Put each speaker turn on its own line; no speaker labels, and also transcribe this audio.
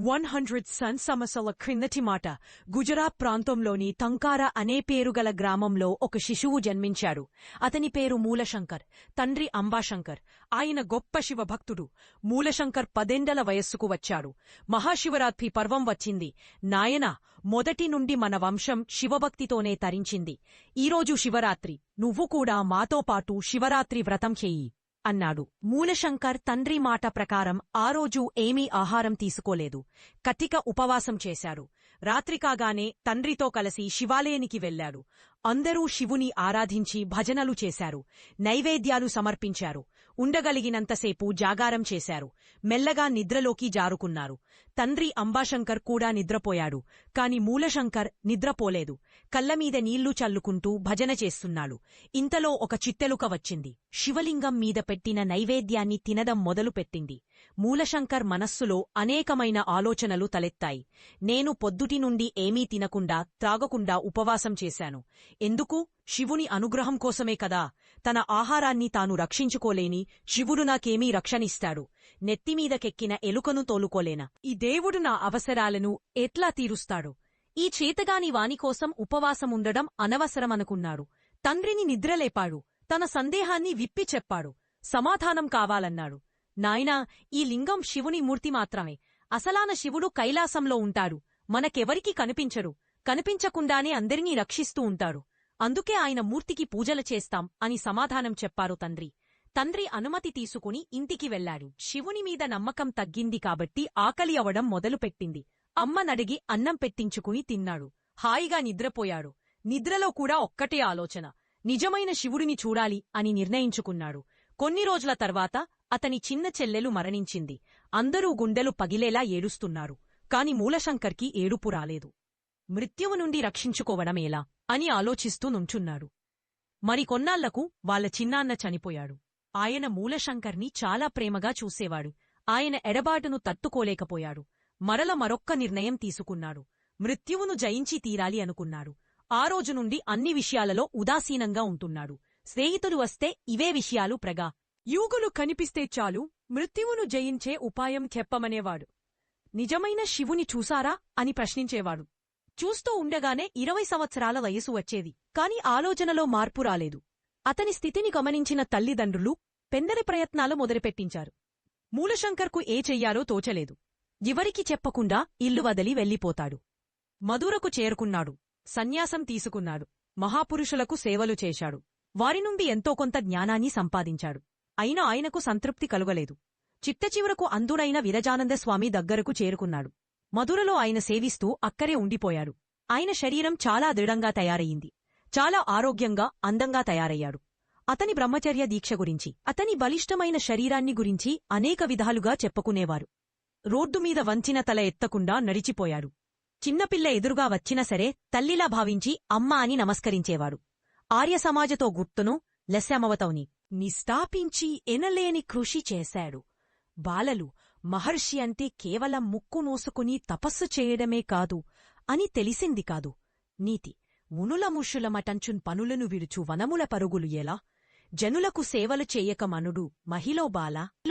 One hundred sun సమస్యల క్రిందటి మాట. గుజరాత్ ప్రాంతంలోని తంకారా అనే పేరుగల గ్రామంలో ఒక శిశువు జన్మించాడు. అతని పేరు మూలశంకర్ తండ్రి అంబాశంకర్. ఆయన గొప్ప శివభక్తుడు. మూలశంకర్ పదెండల వయస్సుకు వచ్చాడు. మహాశివరాత్రి పర్వం వచ్చింది. నాయనా మొదటి నుండి మన వంశం శివభక్తితోనే తరించింది. ఈరోజు శివరాత్రి. నువ్వు కూడా మాతో పాటు శివరాత్రి వ్రతం చెయ్యి అన్నాడు. మూలశంకర్ తండ్రి మాట ప్రకారం ఆ రోజు ఏమీ ఆహారం తీసుకోలేదు. కతిక ఉపవాసం చేశారు రాత్రి కాగానే తండ్రితో కలిసి శివాలయానికి వెళ్ళాడు అందరూ శివుని ఆరాధించి భజనలు చేశారు. నైవేద్యాలు సమర్పించారు. ఉండగలిగినంతసేపు జాగారం చేశారు. మెల్లగా నిద్రలోకి జారుకున్నారు. తండ్రి అంబాశంకర్ కూడా నిద్రపోయాడు. కాని మూలశంకర్ నిద్రపోలేదు. కళ్ళమీద నీళ్ళు చల్లుకుంటూ భజన చేస్తున్నాడు. ఇంతలో ఒక చిట్టెలుక వచ్చింది. శివలింగం మీద పెట్టిన నైవేద్యాన్ని తినడం మొదలుపెట్టింది మూలశంకర్ మనస్సులో అనేకమైన ఆలోచనలు తలెత్తాయి. నేను పొద్దుటి నుండి ఏమీ తినకుండా త్రాగకుండా ఉపవాసం చేశాను. ఎందుకు? శివుని అనుగ్రహం కోసమే కదా. తన ఆహారాన్ని తాను రక్షించుకోలేని శివుడు నాకేమీ రక్షణిస్తాడు. నెత్తిమీదకెక్కిన ఎలుకను తోలుకోలేనా? ఈ దేవుడు నా అవసరాలను ఎట్లా తీరుస్తాడు? ఈ చేతగాని వానికోసం ఉపవాసముండడం అనవసరమనుకున్నాడు. తండ్రిని నిద్రలేపాడు. తన సందేహాన్ని విప్పి చెప్పాడు. సమాధానం కావాలన్నాడు. నాయనా ఈ లింగం శివుని మూర్తి మాత్రమే. అసలాన శివుడు కైలాసంలో ఉంటాడు. మనకెవరికీ కనిపించరు కనిపించకుండానే అందరినీ రక్షిస్తూ ఉంటాడు అందుకే ఆయన మూర్తికి పూజలు చేస్తాం అని సమాధానం చెప్పారు తండ్రి. తండ్రి అనుమతి తీసుకుని ఇంటికి వెళ్ళాడు శివుని మీద నమ్మకం తగ్గింది కాబట్టి ఆకలి అవడం మొదలుపెట్టింది. అమ్మనడిగి అన్నం పెట్టించుకుని తిన్నాడు. హాయిగా నిద్రపోయాడు. నిద్రలో కూడా ఒక్కటే ఆలోచన. నిజమైన శివుడిని చూడాలి అని నిర్ణయించుకున్నాడు. కొన్ని రోజుల తర్వాత అతని చిన్న చెల్లెలు మరణించింది. అందరూ గుండెలు పగిలేలా ఏడుస్తున్నారు. కాని మూలశంకర్కి ఏడుపు రాలేదు. మృత్యువు నుండి రక్షించుకోవడమేలా అని ఆలోచిస్తూ నుంచున్నాడు. మరికొన్నాళ్ళకు వాళ్ళ చిన్నాన్న చనిపోయాడు. ఆయన మూలశంకర్ని చాలా ప్రేమగా చూసేవాడు. ఆయన ఎడబాటును తట్టుకోలేకపోయాడు. మరల మరొక్క నిర్ణయం తీసుకున్నాడు. మృత్యువును జయించి తీరాలి అనుకున్నాడు. ఆ రోజు నుండి అన్ని విషయాలలో ఉదాసీనంగా ఉంటున్నాడు. స్నేహితులు వస్తే ఇవే విషయాలు ప్రగా. యూగులు కనిపిస్తే చాలు మృత్యువును జయించే ఉపాయం చెప్పమనేవాడు. నిజమైన శివుని చూసారా అని ప్రశ్నించేవాడు. చూస్తూ ఉండగానే ఇరవై సంవత్సరాల వయసు వచ్చేది. కాని ఆలోచనలో మార్పు రాలేదు. అతని స్థితిని గమనించిన తల్లిదండ్రులు పెందరి ప్రయత్నాలు మొదలుపెట్టించారు. మూలశంకర్కు ఏ చెయ్యాలో తోచలేదు. ఎవరికి చెప్పకుండా ఇల్లు వదిలి వెళ్ళిపోతాడు. మధురకు చేరుకున్నాడు. సన్యాసం తీసుకున్నాడు. మహాపురుషులకు సేవలు చేశాడు. వారి నుండి ఎంతో కొంత జ్ఞానాన్ని సంపాదించాడు. అయినా ఆయనకు సంతృప్తి కలుగలేదు. చిట్టచివరకు అందుడైన విరజానంద స్వామి దగ్గరకు చేరుకున్నాడు. మధురలో ఆయన సేవిస్తూ అక్కరే ఉండిపోయాడు. ఆయన శరీరం చాలా దృఢంగా తయారయింది చాలా ఆరోగ్యంగా అందంగా తయారయ్యాడు. అతని బ్రహ్మచర్య దీక్ష గురించి అతని బలిష్టమైన శరీరాన్ని గురించి అనేక విధాలుగా చెప్పుకునేవారు. రోడ్డుమీద వంచిన తల ఎత్తకుండా నడిచిపోయాడు. చిన్నపిల్ల ఎదురుగా వచ్చినా సరే తల్లిలా భావించి అమ్మ అని నమస్కరించేవాడు. ఆర్య సమాజతో గుర్తును లెస్సమవతౌని నిస్థాపించి ఎనలేని కృషి చేశాడు. బాలలు మహర్షి అంటే కేవలం ముక్కు నోసుకుని తపస్సు చేయడమే కాదు అని తెలిసింది కాదు. నీతి మునుల మటంచున్ పనులను విడుచు వనముల పరుగులు ఎలా? జనులకు సేవలు చెయ్యక మనుడు మహిలో బాల?